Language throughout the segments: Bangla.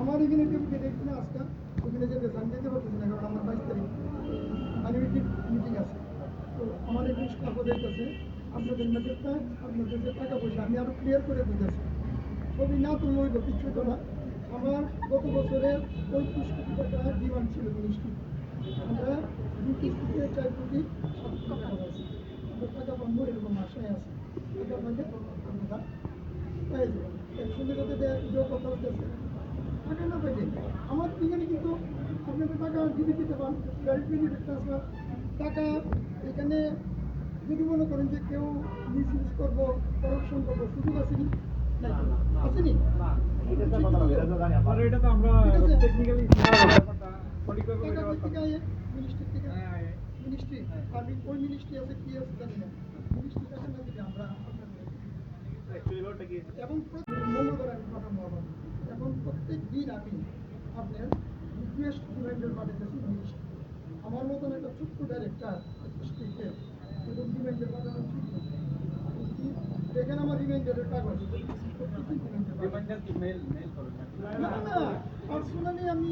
আমার এখানে ডেপুটি দেখছি না আজকে, ওখানে যেতে আমি যেতে পারতেছি না, কারণ আমার বাইশ তারিখ আনুইটিক মিটিং আছে। তো আমার এখানে স্টাফ দেখতেছে আপনাদের মেটেরটা আপনাদের যে টাকা পয়সা, আমি আরও ক্লিয়ার করে দিতেছি। ছবি না তুললে হইব কিছু তো না। আমার গত বছরে পঁয়ত্রিশ কোটি টাকা ডিমান্ড ছিল মিনিস্ট্রি আমরা দুই কিস্তিতে চার কোটি, সাত টাকা আছে টাকা পাবো এরকম আশায় আছে। এটা আপনাকে আপনারা পেয়ে যাবেন কথা হচ্ছে না আমার এখানে কিন্তু আপনাদের টাকা যদি দিতে পান গাড়ি বেনিফিট ট্রান্সফার টাকা এখানে যদি মনে করেন যে কেউ মিস ইউজ করব করাপশন করব সুযোগ আসেনি আসেনি? এটা তো আমরা টেকনিক্যালি থেকে মিনিস্ট্রি থেকে হ্যাঁ, মিনিস্ট্রি আমি ওই মিনিস্ট্রি আছে কি আছে জানি না। মিনিস্ট্রি টাকা না দিলে আমরা আপনাদের এবং আবার এখন প্রত্যেক দিন আমি আপনার রিকোয়েস্ট রিমাইন্ডার পাঠাতেছি মিনিস্ট্রি আমার মতন একটা ছোট্ট ডাইরেক্টর এবং রিমাইন্ডার পাঠানো দেখেন আমার রিমাইন্ডারের কাগজ? না না পার্সোনালি আমি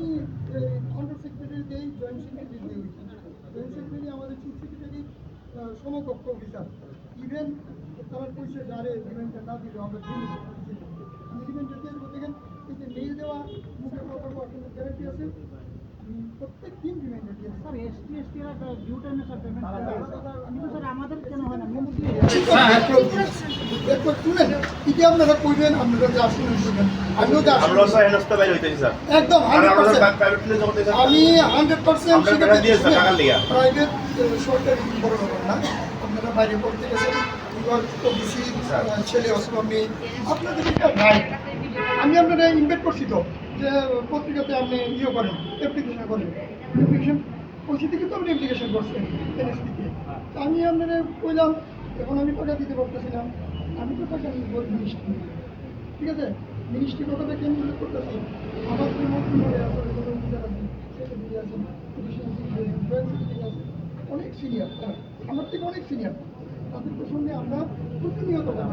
আন্ডার সেক্রেটারি দেই জয়েন্ট সেক্রেটারি দেই। জয়েন্ট সেক্রেটারি আমাদের চিফ সেক্রেটারি সমকক্ষ অফিসার ইভেন তারা কইছে যারে রিমাইন্ডার না দিলে আমরা রিমাইন্ডার দিয়ে দেবো দেখেন এই যে মেইল দেওয়া মুখে কথা বলার গ্যারান্টি আছে। আমি প্রত্যেক দিন রিমাইন্ডার দিয়ে স্যার এসটি এসটি এর ডিউ টাইমে স্যার পেমেন্ট কিন্তু স্যার আমাদের কেন হয় না? মেমোরি শুনেন কি আপনারা কইবেন? আপনারা যা শুনেন শুনেন। আমিও যা আমরা স্যার হেনস্থা বাইরে হইতেছি স্যার। একদম আর হান্ড্রেড পার্সেন্ট প্রাইভেট প্লেস যখন দিয়েছেন আমি হান্ড্রেড পার্সেন্ট আমরা টাকা দিয়েছি, টাকা লিয়া। প্রাইভেট সরকারি বড় না। আপনারা বাইরে পড়তে গেছেন। এবার ছেলে অথবা মেয়ে, আপনাদের আমি আপনারা ইনভাইট করছি তো, যে পত্রিকাতে আপনি ইয়ে করেন অ্যাপ্লিকেশন করেন। অ্যাপ্লিকেশন ওইসি থেকে তো আপনি অ্যাপ্লিকেশন করছেন এনএসপিতে আমি আপনারা কইলাম, এখন আমি টাকা দিতে পারতেছিলাম আমি তো টাকা মিনিস্ট্রি। ঠিক আছে? মিনিস্ট্রি কথাটা কেন উল্লেখ করতেছি আমার কোনো জয়েন্ট সেক্রেটারি আছে? অনেক সিনিয়র আমার থেকে অনেক সিনিয়র তাদের সঙ্গে আমরা প্রতিনিয়ত। না,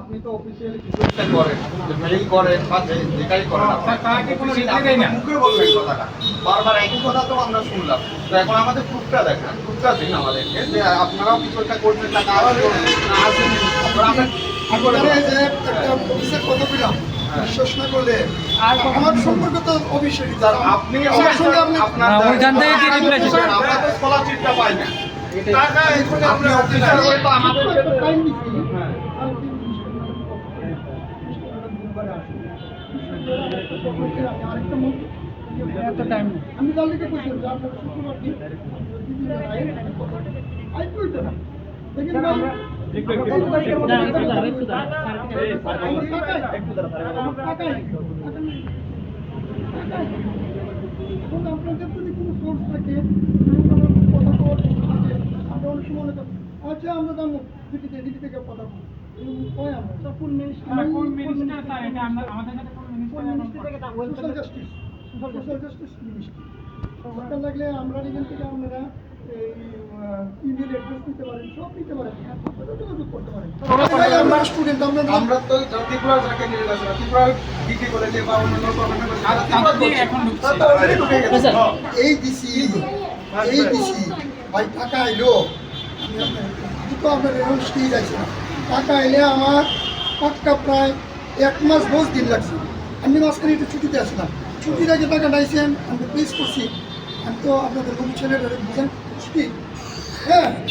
আপনি তো অফিসিয়ালি কিছু চেষ্টা করেন মেইল করেন বা যেটাই করেন আপনার তাকে কোনো official reply দেয় না। মুখে বলবেন কথাটা। বারবার একই কথা তো আমরা শুনলাম। তো এখন আমাদের প্রুফটা দেখেন প্রুফটা দিন আমাদেরকে যে আপনারাও কিছু একটা করছেন টাকা আবার আসেন। আপনারা আমরা কি করে যে একটা অফিসের কথা বললাম। বিশ্বাস না করলে আমার সম্পর্ক তো অফিসেরই আপনি আমার আপনার ওইখান থেকে কি reply আমরা তো স্কলারশিপটা পাই না। টাকা এখানে আপনি অফিসার হয়ে তো আমাদের টাইম দিচ্ছি হ্যাঁ। আমি তাদেরকে বলছিলাম যে শুক্রবার দিন আইপি হইতো না দেখেন ভাই একটু একটু একটু দাঁড়াও, একটু দাঁড়াও, স্যার, এই, স্যার, আমার টাকায় একটু দাঁড়া, স্যার, আমার টাকায় টাকায় এখন আপনাদের যদি কোনো সোর্স থাকে কোনো কোনো কথা থাকে আমরা অনেক সময় মনে করি, আচ্ছা আমরা জানো দিল্লিতে দিল্লি থেকে কথা বলি এরকম হয় আমরা স্যার, ফুল মিনিস্ট্রি হ্যাঁ, কোন মিনিস্টার স্যার এটা আমরা আমাদের সাথে কোন ফুল মিনিস্টার মিনিস্ট্রি থেকে তা welcome social justice social justice ministry দরকার লাগলে আমরা এখান থেকে আপনারা এই ইমেল অ্যাড্রেস নিতে পারেন সব নিতে পারেন আপনারা যোগাযোগ করতে পারেন ভাই, আমরা স্টুডেন্ট আমরা আমরা তো ত্রিপুরা যাকে নিয়ে গেছে ত্রিপুরা ডিগ্রি কলেজে বা অন্যান্য আপনি এখন ঢুকছে। স্যার। এই দিছি এই দিছি ভাই টাকা আইলো। আমি আপনার- আমি তো আপনার এরকম স্টেজ আছে না। টাকা এলে আমার পাক্কা প্রায় এক মাস দশ দিন লাগছে। আমি মাঝখানে একটু ছুটিতে আসলাম। ছুটির আগে টাকা ডাইছেন আমি প্লেস করছি। আমি তো আপনাদের ছেলেটা বুঝেন ছুটি হ্যাঁ